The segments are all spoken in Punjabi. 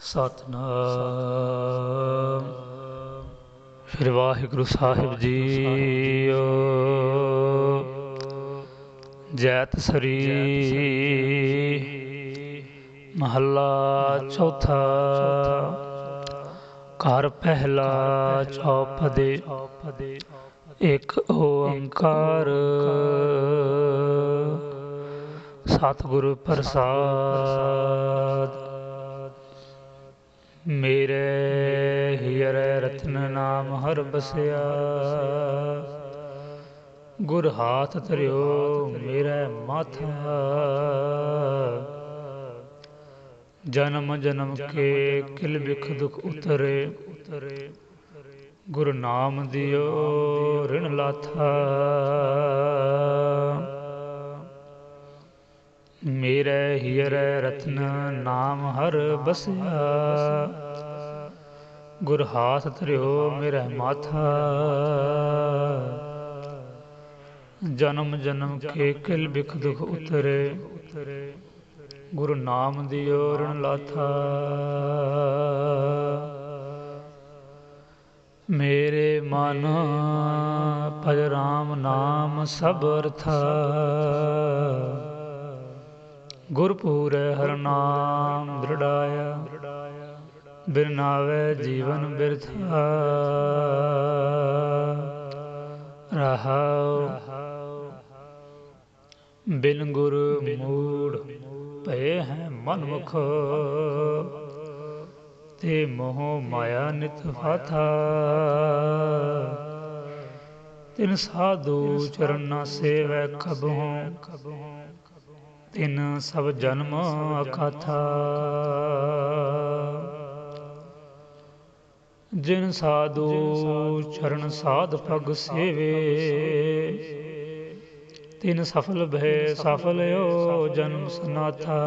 ਸਤਨਾਮ। ਸ੍ਰੀ ਵਾਹਿਗੁਰੂ ਸਾਹਿਬ ਜੀਓ ਜੈਤ ਸਰੀ ਮਹੱਲਾ ਚੌਥਾ। ਘਰ ਪਹਿਲਾ ਚੌਪਦੇ। ਇੱਕ ਓੰਕਾਰ। ਸਤਿਗੁਰ ਪ੍ਰਸਾਦ। ਮੇਰੇ ਹਿਰੇ ਰਤਨ ਨਾਮ ਹਰ ਬਸਿਆ। ਗੁਰ ਹਾਥ ਧਰਿਓ ਮੇਰਾ ਮਾਥਾ। ਜਨਮ ਜਨਮ ਕੇ ਕਿਲ ਬਿਖ ਦੁਖ ਉਤਰੇ ਉਤਰੇ। ਗੁਰੂ ਨਾਮ ਦਿਓ ਰਿਣ ਲਾਥਾ। ਮੇਰੇ ਹੀਰੇ ਰਤਨ ਨਾਮ ਹਰ ਬਸਿਆ। ਗੁਰ ਹਾਥ ਧਰਿਓ ਮੇਰੇ ਮਾਥਾ। ਜਨਮ ਜਨਮ ਕੇ ਕਿਲ ਬਿਖ ਦੁਖ ਉਤਰੇ। ਉਤਰੇ ਗੁਰੂ ਨਾਮ ਦੀ ਓਰਣ ਲਾਥਾ। ਮੇਰੇ ਮਨ ਭਜ ਰਾਮ ਨਾਮ ਸਭ ਅਰਥਾ। ਗੁਰਪੂਰੈ ਹਰ ਨਾਮ ਦ੍ਰਿੜਾਇਆ। ਬਿਰਨਾਵੇ ਜੀਵਨ ਬਿਰਥਾ। ਰਹਾਉ। ਬਿਨ ਗੁਰ ਮੂੜ ਭਏ ਹੈ ਮਨ ਮੁਖ ਤੇ ਮੋਹ ਮਾਇਆ ਨਿਤ ਫਾਥਾ ਤਿਨ ਸਾਧੂ ਚਰਨ ਸੇਵੈ ਕਬਹੂ ਤਿਨ ਸਭ ਜਨਮ ਅਕਾਥਾ। ਜਿਨ ਸਾਧੂ ਚਰਨ ਸਾਧ ਪਗ ਸੇਵੇ, ਤਿਨ ਸਫਲ ਭੈ ਸਫਲਿਓ ਜਨਮ ਸਨਾਥਾ।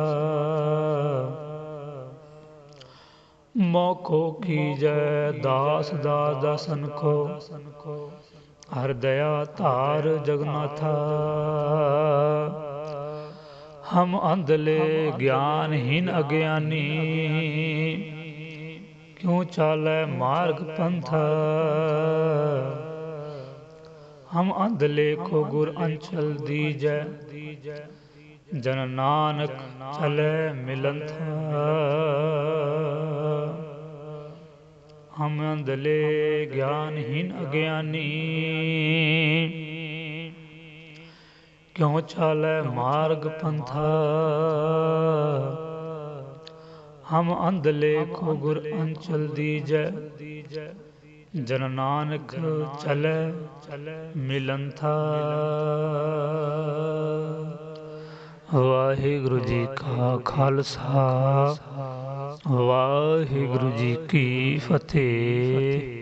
ਮੋਖੋ ਕੀਜੈ ਦਾਸ ਦਾ ਦਸਨ ਕੋ ਹਰ ਦਇਆ ਧਾਰ ਜਗਨਾਥਾ। ਹਮ ਅੰਧਲੇ ਗਿਆਨਹੀਨ ਅਗਿਆਨੀ ਕਿਉ ਚਾਲੈ ਮਾਰਗ ਪੰਥਾ ਹਮ ਅੰਧਲੇ ਕੋ ਗੁਰ ਅੰਚਲ ਦੀਜੈ ਜਨ ਨਾਨਕ ਚਲੇ ਮਿਲੰਥਾ ਹਮ ਅੰਧਲੇ ਗਿਆਨਹੀਨ ਅਗਿਆਨੀ ਕਿਉ ਚਾਲੈ ਮਾਰਗ ਪੰਥਾ? ਹਮ ਅੰਧਲੇ ਕੋ ਗੁਰ ਅੰਚਲ ਦੀਜੈ। ਜਨ ਨਾਨਕ ਚਲੈ ਮਿਲਨ ਥਾ ਵਾਹਿਗੁਰੂ ਜੀ ਕਾ ਖਾਲਸਾ। ਵਾਹਿਗੁਰੂ ਜੀ ਕੀ ਫਤਿਹ।